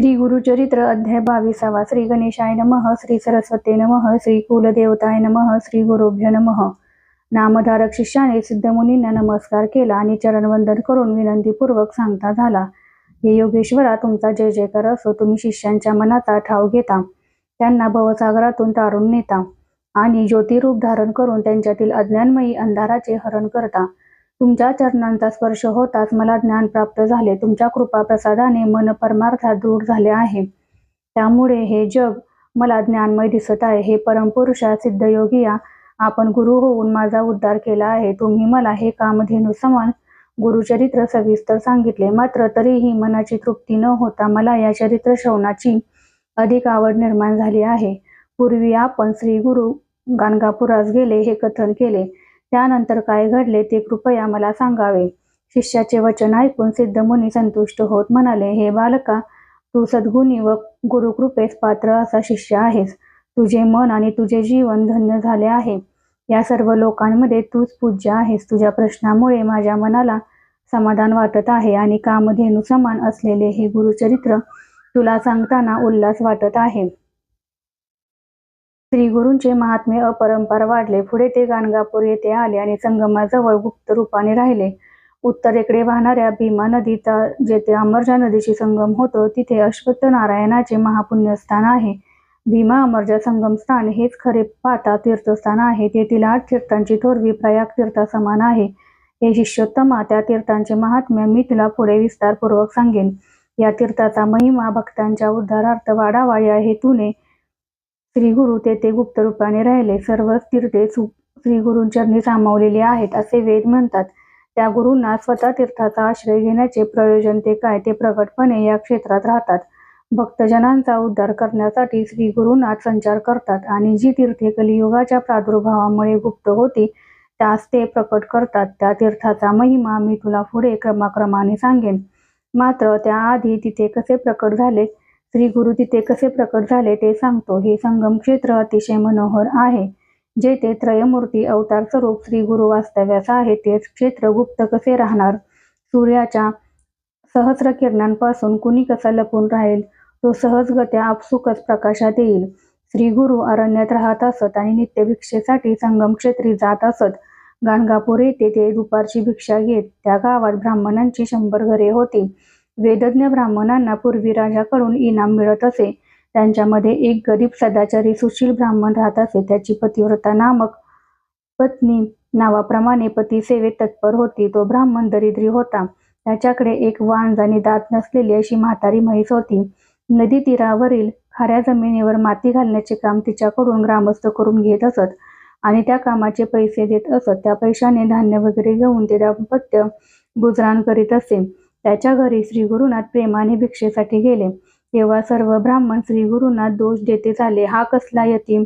श्री गुरुचरित्र अध्याय बावीसावा. श्री गणेशाय नमः श्री सरस्वते नमः श्री कुलदेवताय नमः श्री गुरुभ्य नमः. नामधारक शिष्याने सिद्धमुनींना नमस्कार केला आणि चरणवंदन करून विनंतीपूर्वक सांगता झाला. हे योगेश्वरा तुमचा जय जयकार असो तुम्ही शिष्यांच्या मनाचा ठाव घेता. त्यांना भवसागरातून तारून नेता. आणि ज्योतिरूप धारण करून त्यांच्यातील अज्ञानमयी अंधाराचे हरण करता. तुमच्या चरणांचा स्पर्श होताच मला ज्ञान प्राप्त झाले. तुमच्या कृपा प्रसादाने मन परमार्थात दृढ झाले आहे. त्यामुळे हे जग मला ज्ञानमय दिसत आहे. हे परमपुरुषा सिद्धयोगिया आपण गुरु होऊन माझा उद्धार केला आहे. तुम्ही मला हे कामधेनु समान गुरुचरित्र सविस्तर सांगितले. मात्र तरीही मनाची तृप्ती न होता मला या चरित्र श्रवणाची अधिक आवड निर्माण झाली आहे. पूर्वी आपण श्री गुरु गाणगापुरास गेले हे कथन केले. त्यानंतर काय घडले ते कृपया मला सांगावे. शिष्याचे वचन ऐकून सिद्धमुनी संतुष्ट होत म्हणाले हे बालका तू सद्गुणी व गुरुकृपेस पात्र असा शिष्य आहेस. तुझे मन आणि तुझे जीवन धन्य झाले आहे. या सर्व लोकांमध्ये तूच पूज्य आहेस. तुझ्या प्रश्नामुळे माझ्या मनाला समाधान वाटत आहे आणि कामधेनु समान असलेले हे गुरुचरित्र तुला सांगताना उल्हास वाटत आहे. श्री गुरूंचे महात्म्य अपरंपार वाढले. पुढे ते गाणगापूर येथे आले आणि संगमाजवळ गुप्त रूपाने राहिले. उत्तरेकडे वाहणाऱ्या भीमा नदीचा जेथे अमरजा नदीशी संगम होतो तिथे अश्वत्थ नारायणाचे महापुण्यस्थान आहे. भीमा अमरजा संगम स्थान हेच खरे पाता तीर्थस्थान आहे. तेथील आठ तीर्थांची थोरवी प्रयाग तीर्था समान आहे. हे शिष्योत्तमा त्या तीर्थांचे महात्म्य मी तुला पुढे विस्तारपूर्वक सांगेन. या तीर्थाचा महिमा भक्तांच्या उद्धारार्थ वाढावा या हेतूने श्री गुरु तेथे गुप्त रूपाने राहिले. सर्व तीर्थे श्री गुरूंचरणी सामावलेली आहेत असे वेद म्हणतात. त्या गुरूंना स्वतः तीर्थाचा आश्रय घेण्याचे प्रयोजन ते काय ते प्रकटपणे या क्षेत्रात राहतात. भक्तजनांचा उद्धार करण्यासाठी श्री गुरुनाथ संचार करतात आणि जी तीर्थे कलियुगाच्या प्रादुर्भावामुळे गुप्त होती त्यास ते प्रकट करतात. त्या तीर्थाचा महिमा मी तुला पुढे क्रमाक्रमाने सांगेन. मात्र त्याआधी तिथे कसे प्रकट झाले? श्री गुरु तिथे कसे प्रकट झाले ते सांगतो. हे संगम क्षेत्र अतिशय मनोहर आहे. जेथे त्रयमूर्ती अवतार स्वरूप श्री गुरु वास्तव्यास आहे तेच क्षेत्र गुप्त कसे राहणार? सूर्याच्या सहस्र किरणांपासून कुणी कसा लपून राहील? तो सहजगत्या आपसुकच प्रकाशात येईल. श्री गुरु अरण्यात राहत असत आणि नित्य भिक्षेसाठी संगम क्षेत्री जात असत. गाणगापूर येथे ते दुपारची भिक्षा घेत त्या गावात ब्राह्मणांची शंभर घरे होती. वेदज्ञ ब्राह्मणांना पूर्वी राजाकडून इनाम मिळत असे. त्यांच्यामध्ये एक गरीब सदाचारी सुशील ब्राह्मण राहत असे. त्याची पतिव्रता नामक पत्नी नावाप्रमाणे पती सेवेत तत्पर होती. तो ब्राह्मण दरिद्री होता. त्याच्याकडे एक वाण आणि दात नसलेली अशी म्हातारी म्हैस होती. नदी तीरावरील खाऱ्या जमिनीवर माती घालण्याचे काम तिच्याकडून ग्रामस्थ करून घेत असत आणि त्या कामाचे पैसे देत असत. त्या पैशाने धान्य वगैरे घेऊन ते दाम्पत्य गुजराण करीत असे. त्याच्या घरी श्री गुरुनाथ प्रेमाने भिक्षेसाठी गेले. तेव्हा सर्व ब्राह्मण श्री दोष देते झाले हा कसला यतीम?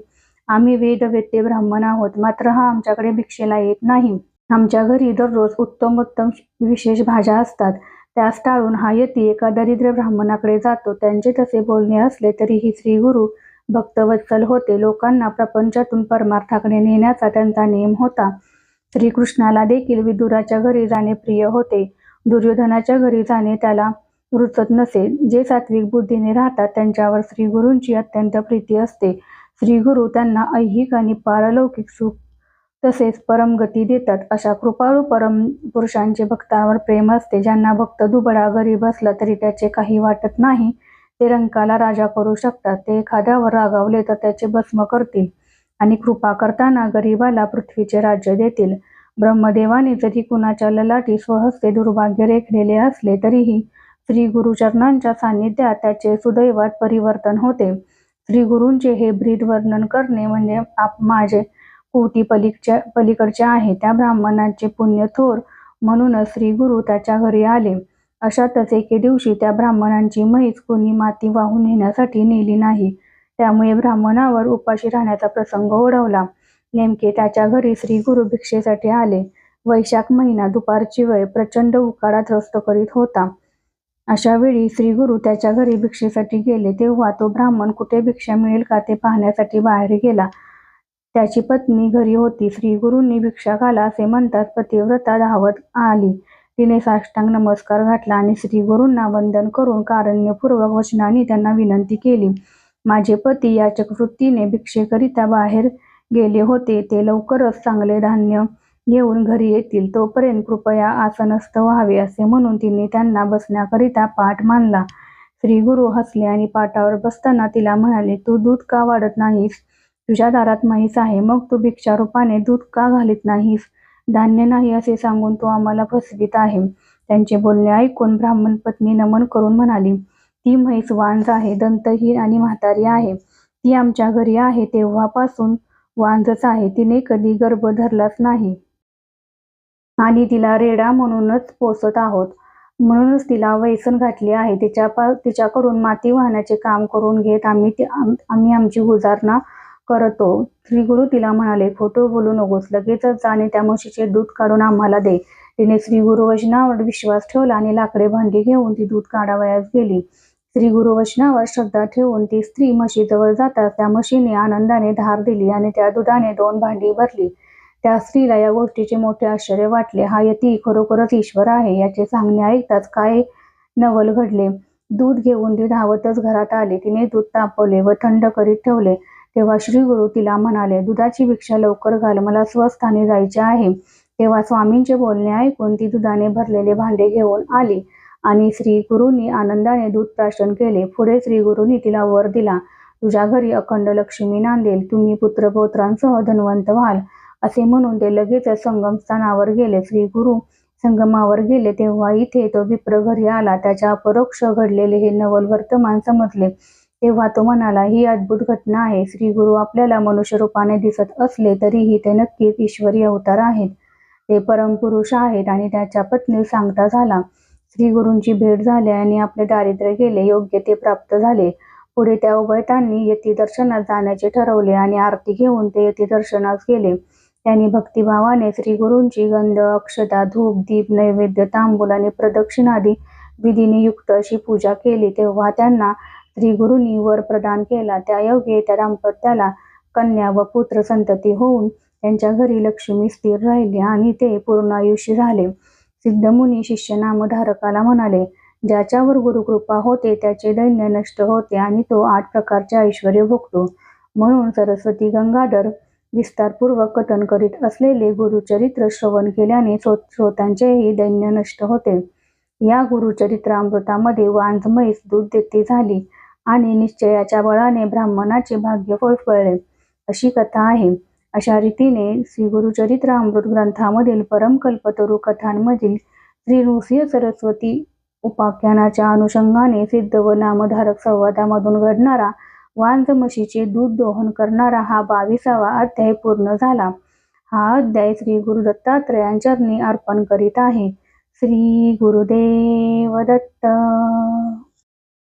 आम्ही वेदवेत्ते ब्राह्मण आहोत. मात्र हा आमच्याकडे भिक्षेला येत नाही. आमच्या घरी दररोज उत्तम उत्तम विशेष भाज्या असतात. त्यास टाळून हा यती एका दरिद्र ब्राह्मणाकडे जातो. त्यांचे तसे बोलणे असले तरीही श्री गुरु भक्तवत्सल होते. लोकांना प्रपंचातून परमार्थाकडे नेण्याचा त्यांचा नियम होता. श्रीकृष्णाला देखील विदुराच्या घरी जाणे प्रिय होते. दुर्योधनाच्या घरी जाणे त्याला रुचत नसे. जे सात्विक बुद्धीने राहतात त्यांच्यावर श्री गुरूंची अत्यंत प्रीती असते. श्री गुरु त्यांना ऐहिक आणि पारलौकिक सुख तसेच परमगती देतात. अशा कृपाळू परम पुरुषांचे भक्तांवर प्रेम असते. ज्यांना भक्त दुबळा गरीब असला तरी त्याचे काही वाटत नाही. ते रंकाला राजा करू शकतात. ते एखाद्यावर रागावले तर त्याचे भस्म करतील आणि कृपा करताना गरीबाला पृथ्वीचे राज्य देतील. ब्रह्मदेवाने जरी कुणाच्या ललाटी स्वहस्ते दुर्भाग्य रेखलेले असले तरीही श्री गुरुचरणांच्या सान्निध्यात त्याचे सुदैवात परिवर्तन होते. श्री गुरूंचे हे ब्रीद वर्णन करणे म्हणजे आप माझे कोटी पलीकडच्या पलीकडचे आहे. त्या ब्राह्मणाचे पुण्य थोर म्हणूनच श्री गुरु त्याच्या घरी आले. अशातच एके दिवशी त्या ब्राह्मणांची म्हैस कोणी माती वाहून नेण्यासाठी नेली नाही. त्यामुळे ब्राह्मणावर उपाशी राहण्याचा प्रसंग ओढवला. नेमके त्याच्या घरी श्री गुरु भिक्षेसाठी आले. वैशाख महिना दुपारची वेळ प्रचंड उकाडा त्रस्त करीत होता. अशा वेळी श्री गुरु त्याच्या घरी भिक्षेसाठी गेले तेव्हा तो ब्राह्मण कुठे भिक्षा मिळेल का ते पाहण्यासाठी बाहेर गेला. त्याची पत्नी घरी होती. श्री गुरूंनी भिक्षा घाला असे म्हणतात पतिव्रता धावत आली. तिने साष्टांग नमस्कार घातला आणि श्री गुरूंना वंदन करून कारुण्यपूर्वक वचनाने त्यांना विनंती केली. माझे पती याचक वृत्तीने भिक्षेकरिता बाहेर गेले होते ते लवकरच चांगले धान्य घेऊन घरी येतील. तोपर्यंत कृपया आसनस्थ व्हावे असे म्हणून तिने त्यांना बसण्याकरिता पाठ मानला. श्री गुरु हसले आणि पाटावर बसताना तिला म्हणाले तू दूध का वाढत नाहीस? तुझ्या दारात माहीस आहे मग तू भिक्षारूपाने दूध का घालीत नाहीस? धान्य नाही असे सांगून तू आम्हाला फसवीत आहे. त्यांचे बोलणे ऐकून ब्राह्मण पत्नी नमन करून म्हणाली ती म्हैस वांज आहे दंतहीन आणि म्हातारी आहे. ती आमच्या घरी आहे तेव्हापासून वांजच आहे तिने कधी गर्भ धरलाच नाही. आणि तिला रेडा म्हणूनच पोसत आहोत. म्हणूनच तिला वैसन घातली आहे. तिच्या तिच्याकडून माती वाहण्याचे काम करून घेत आम्ही आम्ही आमची गुजारणा करतो. श्रीगुरु तिला म्हणाले खोटं बोलू नकोस. लगेचच जाणे आणि त्या म्हशीचे दूध काढून आम्हाला दे. तिने श्रीगुरु वचनावर विश्वास ठेवला आणि लाकडे भांडी घेऊन ती दूध काढावयास गेली. श्रीगुरु वचनावर श्रद्धा ठेवून ती स्त्री म्हशीजवळ जाताच त्या म्हशीने आनंदाने धार दिली आणि त्या दुधाने दोन भांडी भरली. त्या स्त्रीला या गोष्टीचे मोठे आश्चर्य वाटले. हा यती खरोखरच ईश्वर आहे याचे सांगणे ऐकताच काय नवल घडले. दूध घेऊन ती धावतच घरात आली. तिने दूध तापवले व थंड करीत ठेवले. तेव्हा श्री गुरु तिला म्हणाले दुधाची भिक्षा लवकर घाल मला स्वस्थानी जायचे आहे. तेव्हा स्वामींचे बोलणे ऐकून ती दुधाने भरलेले भांडे घेऊन आली. आणि श्री गुरुंनी आनंदाने दूध प्राशन केले. पुढे श्री गुरुंनी तिला वर दिला. तुझ्या घरी अखंड लक्ष्मी नांदेल. तुम्ही पुत्रपौत्रांसह धनवंत व्हाल. असे म्हणून ते लगेच संगम स्थानावर गेले. श्री गुरु संगमावर गेले. तेव्हा इथे तो विप्र घरी आला. त्याच्या अपरोक्ष घडलेले हे नवल वर्तमान समजले. तेव्हा तो म्हणाला ही अद्भुत घटना आहे. श्री गुरु आपल्याला मनुष्य रूपाने दिसत असले तरीही ते नक्कीच ईश्वरी अवतार आहेत. ते परमपुरुष आहेत आणि त्याच्या पत्नी सांगता झाला. श्री गुरूंची भेट झाली आणि आपले दारिद्र्य गेले योग्य ते प्राप्त झाले. पुढे त्या उभयतांनी यती दर्शनात जाण्याचे ठरवले आणि आरती घेऊन ते यती दर्शनास गेले. त्यांनी भक्तिभावाने श्री गुरूंची गंध अक्षता धूप दीप नैवेद्य तांबूल आणि प्रदक्षिणादी विधीने युक्त अशी पूजा केली. तेव्हा त्यांना श्री गुरुंनी वर प्रदान केला. त्या योगे त्या दाम्पत्याला कन्या व पुत्र संतती होऊन त्यांच्या घरी लक्ष्मी स्थिर राहिली आणि ते पूर्ण आयुष्य झाले. सिद्धमुनी शिष्य नामधारकाला म्हणाले ज्याच्यावर गुरुकृपा होते त्याचे दैन्य नष्ट होते आणि तो आठ प्रकारचे ऐश्वर भोगतो. म्हणून सरस्वती गंगाधर विस्तारपूर्वक कथन करीत असलेले गुरुचरित्र श्रवण केल्याने श्रोत्यांचेही दैन्य नष्ट होते. या गुरुचरित्रामृतामध्ये वांझ म्हैस दूध देते झाली आणि निश्चयाच्या बळाने ब्राह्मणाचे भाग्य फळफळले अशी कथा आहे. अशा रीतीने श्री गुरुचरित्र अमृत ग्रंथामधील परमकल्पतरू कथांमधील श्री नृसिंह सरस्वती उपाख्यानाच्या अनुषंगाने सिद्ध व नामधारक संवादामधून घडणारा वांज म्हशीचे दूध दोहन करणारा हा बावीसावा अध्याय पूर्ण झाला. हा अध्याय श्री गुरु दत्तात्रयांचरणी अर्पण करीत आहे. श्री गुरुदेव दत्त.